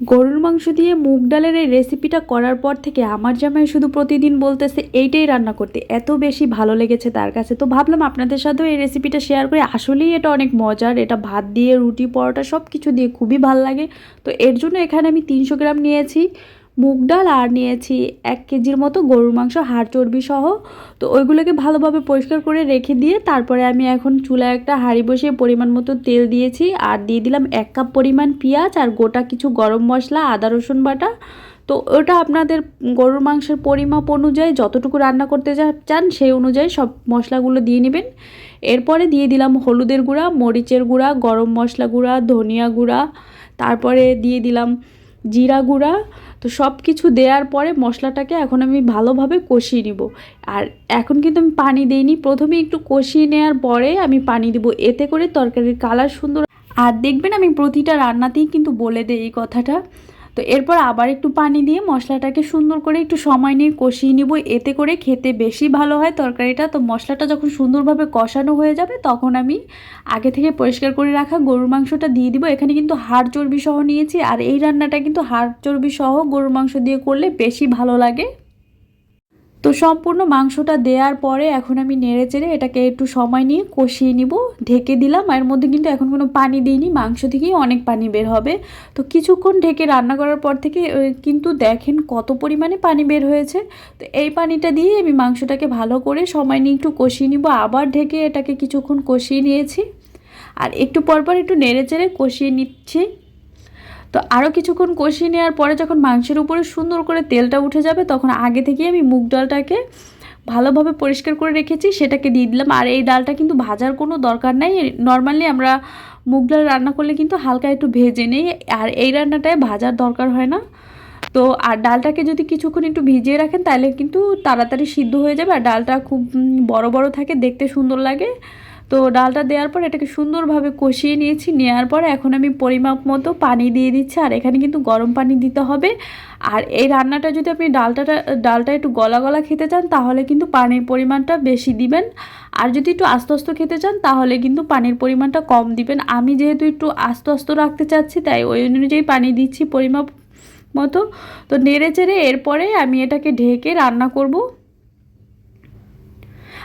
গরুর মাংস দিয়ে মুগ ডালের এই রেসিপিটা করার পর থেকে আমার জামাই শুধু প্রতিদিন বলতেছে, এইটাই রান্না করতে। এত বেশি ভালো লেগেছে তার কাছে। তো ভাবলাম আপনাদের সাথেও এই রেসিপিটা শেয়ার করে। আসলেই এটা অনেক মজার। এটা ভাত দিয়ে, রুটি, পরোটা সব কিছু দিয়ে খুবই ভালো লাগে। তো এর জন্য এখানে আমি তিনশো গ্রাম নিয়েছি। মুগ ডাল আর নিয়েছি এক কেজির মতো গরুর মাংস, হাড় চর্বি সহ। তো ওইগুলোকে ভালোভাবে পরিষ্কার করে রেখে দিয়ে তারপরে আমি এখন চুলায় একটা হাঁড়ি বসিয়ে পরিমাণ মতো তেল দিয়েছি। আর দিয়ে দিলাম এক কাপ পরিমাণ পেঁয়াজ আর গোটা কিছু গরম মশলা, আদা, রসুন বাটা। তো ওটা আপনাদের গরুর মাংসের পরিমাপ অনুযায়ী যতটুকু রান্না করতে চান সেই অনুযায়ী সব মশলাগুলো দিয়ে নেবেন। এরপরে দিয়ে দিলাম হলুদের গুঁড়া, মরিচের গুঁড়া, গরম মশলা গুঁড়া, ধনিয়া গুঁড়া। তারপরে দিয়ে দিলাম জিরা গুঁড়া তো সব কিছু দেওয়ার পরে মশলাটাকে এখন আমি ভালোভাবে কষিয়ে নিব। আর এখন কিন্তু আমি পানি দিইনি। প্রথমে একটু কষিয়ে নেওয়ার পরে আমি পানি দিব। এতে করে তরকারির কালার সুন্দর আর দেখবেন আমি প্রতিটা রান্নাতেই কিন্তু বলে দিই এই কথাটা। তো এরপর আবার একটু পানি দিয়ে মশলাটাকে সুন্দর করে একটু সময় নিয়ে কষিয়ে নিব। এতে করে খেতে বেশি ভালো হয় তরকারিটা। তো মশলাটা যখন সুন্দরভাবে কষানো হয়ে যাবে, তখন আমি আগে থেকে পরিষ্কার করে রাখা গরুর মাংসটা দিয়ে দিব। এখানে কিন্তু হাড় চর্বি সহ নিয়েছি। আর এই রান্নাটা কিন্তু হাড় চর্বি সহ গরুর মাংস দিয়ে করলে বেশি ভালো লাগে। তো সম্পূর্ণ মাংসটা দেওয়ার পরে এখন আমি নেড়ে চেড়ে এটাকে একটু সময় নিয়ে কষিয়ে নিব। ঢেকে দিলাম এর মধ্যে কিন্তু এখন কোনো পানি দিইনি, মাংস থেকেই অনেক পানি বের হবে। তো কিছুক্ষণ ঢেকে রান্না করার পর থেকে কিন্তু দেখেন কত পরিমাণে পানি বের হয়েছে। তো এই পানিটা দিয়ে আমি মাংসটাকে ভালো করে সময় নিয়ে একটু কষিয়ে নিব। আবার ঢেকে এটাকে কিছুক্ষণ কষিয়ে নিয়েছি। আর একটু পরপর একটু নেড়ে চেড়ে কষিয়ে নিচ্ছি। তো আরও কিছুক্ষণ কষিয়ে নেওয়ার পরে যখন মাংসের উপরে সুন্দর করে তেলটা উঠে যাবে, তখন আগে থেকেই আমি মুগ ডালটাকে ভালোভাবে পরিষ্কার করে রেখেছি, সেটাকে দিয়ে দিলাম। আর এই ডালটা কিন্তু ভাজার কোনো দরকার নাই। নর্মালি আমরা মুগ ডাল রান্না করলে কিন্তু হালকা একটু ভেজে নেই, আর এই রান্নাটায় ভাজার দরকার হয় না। তো আর ডালটাকে যদি কিছুক্ষণ একটু ভিজিয়ে রাখেন, তাহলে কিন্তু তাড়াতাড়ি সিদ্ধ হয়ে যাবে। আর ডালটা খুব বড় বড় থাকে, দেখতে সুন্দর লাগে। তো ডালটা দেওয়ার পর এটাকে সুন্দরভাবে কষিয়ে নিয়েছি। নেওয়ার পর এখন আমি পরিমাপ মতো পানি দিয়ে দিচ্ছি আর এখানে কিন্তু গরম পানি দিতে হবে। আর এই রান্নাটা যদি আপনি ডালটাটা ডালটা একটু গলা গলা খেতে চান, তাহলে কিন্তু পানির পরিমাণটা বেশি দিবেন। আর যদি একটু আস্তে আস্তে খেতে চান, তাহলে কিন্তু পানির পরিমাণটা কম দিবেন। আমি যেহেতু একটু আস্তে আস্তে রাখতে চাচ্ছি, তাই ওই অনুযায়ী পানি দিচ্ছি পরিমাপ মতো। তো নেড়ে চেড়ে এরপরে আমি এটাকে ঢেকে রান্না করব।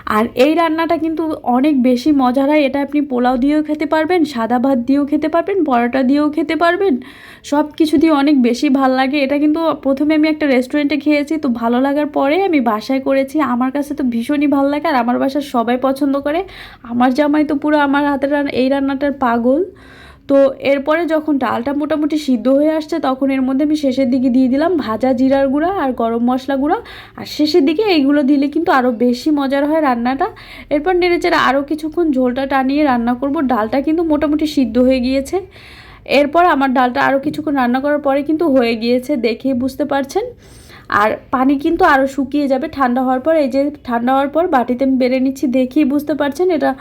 আর এই রান্নাটা কিন্তু অনেক বেশি মজার হয়। এটা আপনি পোলাও দিয়েও খেতে পারবেন, সাদা ভাত দিয়েও খেতে পারবেন, পরোটা দিয়েও খেতে পারবেন। সব কিছু দিয়ে অনেক বেশি ভালো লাগে। এটা কিন্তু প্রথমে আমি একটা রেস্টুরেন্টে খেয়েছি, তো ভালো লাগার পরে আমি বাসায় করেছি। আমার কাছে তো ভীষণই ভালো লাগে আর আমার বাসার সবাই পছন্দ করে। আমার জামাই তো পুরো আমার হাতের রান্না এই রান্নাটার পাগল। তো এরপরে যখন ডালটা মোটামুটি সিদ্ধ হয়ে আসছে, তখন এর মধ্যে আমি শেষের দিকে দিয়ে দিলাম ভাজা জিরার গুঁড়া আর গরম মশলা গুঁড়া। আর শেষের দিকে এইগুলো দিলে কিন্তু আরও বেশি মজার হয় রান্নাটা। এরপর নেড়েচেড়ে আরও কিছুক্ষণ ঝোলটা টানিয়ে রান্না করব। ডালটা কিন্তু মোটামুটি সিদ্ধ হয়ে গিয়েছে। এরপর আমার ডালটা আরও কিছুক্ষণ রান্না করার পরে কিন্তু হয়ে গিয়েছে দেখে বুঝতে পারছেন। আর পানি কিন্তু আরও শুকিয়ে যাবে ঠান্ডা হওয়ার পর। এই যে ঠান্ডা হওয়ার পর বাটিতে আমি বেড়ে নিচ্ছি দেখেই বুঝতে পারছেন। এটা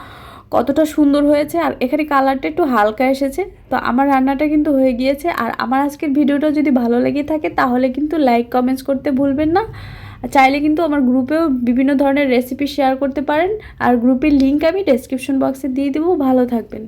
কতটা সুন্দর হয়েছে আর এখানে কালারটা একটু হালকা এসেছে। তো আমার রান্নাটা কিন্তু হয়ে গিয়েছে আর আমার আজকের ভিডিওটা যদি ভালো লেগে থাকে তাহলে কিন্তু লাইক কমেন্টস করতে ভুলবেন না। চাইলে কিন্তু আমার গ্রুপেও বিভিন্ন ধরনের রেসিপি শেয়ার করতে পারেন। আর গ্রুপের লিঙ্ক আমি ডেসক্রিপশন বক্সে দিয়ে দেবো। ভালো থাকবেন।